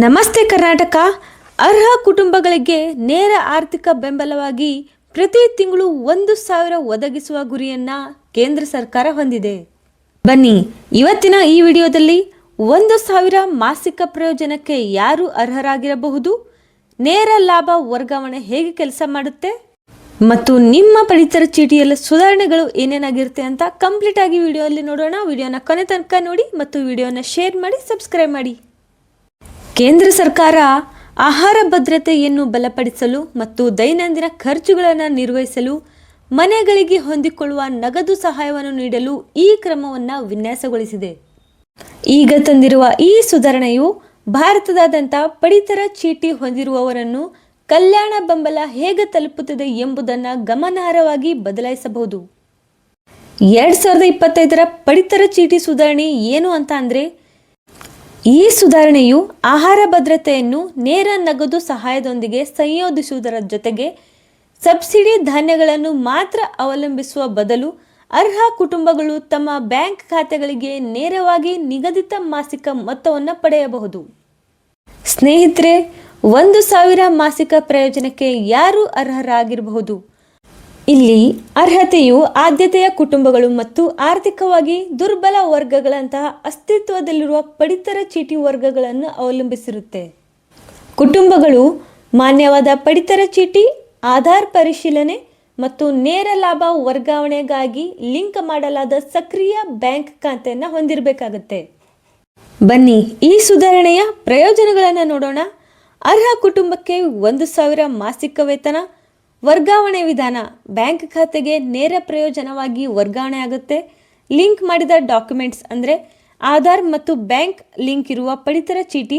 ನಮಸ್ತೆ ಕರ್ನಾಟಕ. ಅರ್ಹ ಕುಟುಂಬಗಳಿಗೆ ನೇರ ಆರ್ಥಿಕ ಬೆಂಬಲವಾಗಿ ಪ್ರತಿ ತಿಂಗಳು ಒಂದು ಸಾವಿರ ಒದಗಿಸುವ ಗುರಿಯನ್ನ ಕೇಂದ್ರ ಸರ್ಕಾರ ಹೊಂದಿದೆ. ಬನ್ನಿ, ಇವತ್ತಿನ ಈ ವಿಡಿಯೋದಲ್ಲಿ ಒಂದು ಸಾವಿರ ಮಾಸಿಕ ಪ್ರಯೋಜನಕ್ಕೆ ಯಾರು ಅರ್ಹರಾಗಿರಬಹುದು? ನೇರ ಲಾಭ ವರ್ಗಾವಣೆ ಹೇಗೆ ಕೆಲಸ ಮಾಡುತ್ತೆ? ಮತ್ತು ನಿಮ್ಮ ಪಡಿತರ ಚೀಟಿಯಲ್ಲಿ ಸುಧಾರಣೆಗಳು ಏನೇನಾಗಿರುತ್ತೆ ಅಂತ ಕಂಪ್ಲೀಟ್ ಆಗಿ ವಿಡಿಯೋಲ್ಲಿ ನೋಡೋಣ. ವಿಡಿಯೋನ ಕೊನೆ ತನಕ ನೋಡಿ ಮತ್ತು ವಿಡಿಯೋನ ಶೇರ್ ಮಾಡಿ ಸಬ್ಸ್ಕ್ರೈಬ್ ಮಾಡಿ. ಕೇಂದ್ರ ಸರ್ಕಾರ ಆಹಾರ ಭದ್ರತೆಯನ್ನು ಬಲಪಡಿಸಲು ಮತ್ತು ದೈನಂದಿನ ಖರ್ಚುಗಳನ್ನು ನಿರ್ವಹಿಸಲು ಮನೆಗಳಿಗೆ ಹೊಂದಿಕೊಳ್ಳುವ ನಗದು ಸಹಾಯವನ್ನು ನೀಡಲು ಈ ಕ್ರಮವನ್ನು ವಿನ್ಯಾಸಗೊಳಿಸಿದೆ. ಈಗ ತಂದಿರುವ ಈ ಸುಧಾರಣೆಯು ಭಾರತದಾದ್ಯಂತ ಪಡಿತರ ಚೀಟಿ ಹೊಂದಿರುವವರನ್ನು ಕಲ್ಯಾಣ ಬೆಂಬಲ ಹೇಗೆ ತಲುಪುತ್ತದೆ ಎಂಬುದನ್ನು ಗಮನಾರ್ಹವಾಗಿ ಬದಲಾಯಿಸಬಹುದು. ಎರಡು ಸಾವಿರದ ಇಪ್ಪತ್ತೈದರ ಪಡಿತರ ಚೀಟಿ ಸುಧಾರಣೆ ಏನು ಅಂತ ಅಂದರೆ ಈ ಸುಧಾರಣೆಯು ಆಹಾರ ಭದ್ರತೆಯನ್ನು ನೇರ ನಗದು ಸಹಾಯದೊಂದಿಗೆ ಸಂಯೋಜಿಸುವುದರ ಜೊತೆಗೆ ಸಬ್ಸಿಡಿ ಧಾನ್ಯಗಳನ್ನು ಮಾತ್ರ ಅವಲಂಬಿಸುವ ಬದಲು ಅರ್ಹ ಕುಟುಂಬಗಳು ತಮ್ಮ ಬ್ಯಾಂಕ್ ಖಾತೆಗಳಿಗೆ ನೇರವಾಗಿ ನಿಗದಿತ ಮಾಸಿಕ ಮೊತ್ತವನ್ನು ಪಡೆಯಬಹುದು. ಸ್ನೇಹಿತರೆ, ಒಂದು ಸಾವಿರ ಮಾಸಿಕ ಪ್ರಯೋಜನಕ್ಕೆ ಯಾರು ಅರ್ಹರಾಗಿರಬಹುದು? ಇಲ್ಲಿ ಅರ್ಹತೆಯು ಆದ್ಯತೆಯ ಕುಟುಂಬಗಳು ಮತ್ತು ಆರ್ಥಿಕವಾಗಿ ದುರ್ಬಲ ವರ್ಗಗಳಂತಹ ಅಸ್ತಿತ್ವದಲ್ಲಿರುವ ಪಡಿತರ ಚೀಟಿ ವರ್ಗಗಳನ್ನು ಅವಲಂಬಿಸಿರುತ್ತೆ. ಕುಟುಂಬಗಳು ಮಾನ್ಯವಾದ ಪಡಿತರ ಚೀಟಿ, ಆಧಾರ್ ಪರಿಶೀಲನೆ ಮತ್ತು ನೇರ ಲಾಭ ವರ್ಗಾವಣೆಗಾಗಿ ಲಿಂಕ್ ಮಾಡಲಾದ ಸಕ್ರಿಯ ಬ್ಯಾಂಕ್ ಖಾತೆಯನ್ನು ಹೊಂದಿರಬೇಕಾಗತ್ತೆ. ಬನ್ನಿ ಈ ಸುಧಾರಣೆಯ ಪ್ರಯೋಜನಗಳನ್ನು ನೋಡೋಣ. ಅರ್ಹ ಕುಟುಂಬಕ್ಕೆ ಒಂದು ಸಾವಿರ ಮಾಸಿಕ ವೇತನ ವರ್ಗಾವಣೆ ವಿಧಾನ ಬ್ಯಾಂಕ್ ಖಾತೆಗೆ ನೇರ ಪ್ರಯೋಜನವಾಗಿ ವರ್ಗಾವಣೆ ಆಗುತ್ತೆ. ಲಿಂಕ್ ಮಾಡಿದ ಡಾಕ್ಯುಮೆಂಟ್ಸ್ ಅಂದರೆ ಆಧಾರ್ ಮತ್ತು ಬ್ಯಾಂಕ್ ಲಿಂಕ್ ಇರುವ ಪಡಿತರ ಚೀಟಿ,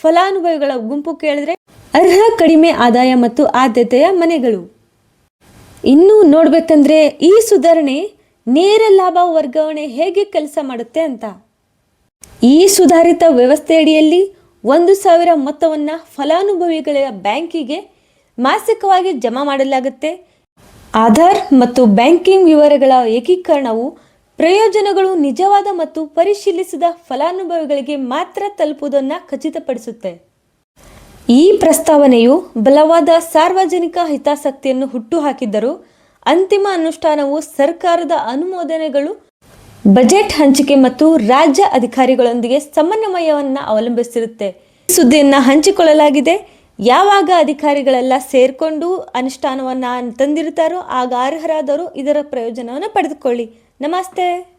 ಫಲಾನುಭವಿಗಳ ಗುಂಪು ಕೇಳಿದ್ರೆ ಅರ್ಹ, ಕಡಿಮೆ ಆದಾಯ ಮತ್ತು ಆದ್ಯತೆಯ ಮನೆಗಳು. ಇನ್ನು ನೋಡ್ಬೇಕಂದ್ರೆ ಈ ಸುಧಾರಣೆ ನೇರ ಲಾಭ ವರ್ಗಾವಣೆ ಹೇಗೆ ಕೆಲಸ ಮಾಡುತ್ತೆ ಅಂತ. ಈ ಸುಧಾರಿತ ವ್ಯವಸ್ಥೆಯಡಿಯಲ್ಲಿ ಒಂದು ಸಾವಿರ ಮೊತ್ತವನ್ನು ಫಲಾನುಭವಿಗಳ ಬ್ಯಾಂಕಿಗೆ ಮಾಸಿಕವಾಗಿ ಜಮಾ ಮಾಡಲಾಗುತ್ತೆ. ಆಧಾರ್ ಮತ್ತು ಬ್ಯಾಂಕಿಂಗ್ ವಿವರಗಳ ಏಕೀಕರಣವು ಪ್ರಯೋಜನಗಳು ನಿಜವಾದ ಮತ್ತು ಪರಿಶೀಲಿಸಿದ ಫಲಾನುಭವಿಗಳಿಗೆ ಮಾತ್ರ ತಲುಪುವುದನ್ನು ಖಚಿತಪಡಿಸುತ್ತೆ. ಈ ಪ್ರಸ್ತಾವನೆಯು ಬಲವಾದ ಸಾರ್ವಜನಿಕ ಹಿತಾಸಕ್ತಿಯನ್ನು ಹುಟ್ಟುಹಾಕಿದ್ದರೂ ಅಂತಿಮ ಅನುಷ್ಠಾನವು ಸರ್ಕಾರದ ಅನುಮೋದನೆಗಳು, ಬಜೆಟ್ ಹಂಚಿಕೆ ಮತ್ತು ರಾಜ್ಯ ಅಧಿಕಾರಿಗಳೊಂದಿಗೆ ಸಮನ್ವಯವನ್ನು ಅವಲಂಬಿಸಿರುತ್ತೆ. ಸುದ್ದಿಯನ್ನು ಹಂಚಿಕೊಳ್ಳಲಾಗಿದೆ. ಯಾವಾಗ ಅಧಿಕಾರಿಗಳೆಲ್ಲ ಸೇರಿಕೊಂಡು ಅನುಷ್ಠಾನವನ್ನು ತಂದಿರ್ತಾರೋ ಆಗ ಅರ್ಹರಾದವರು ಇದರ ಪ್ರಯೋಜನವನ್ನು ಪಡೆದುಕೊಳ್ಳಿ. ನಮಸ್ತೆ.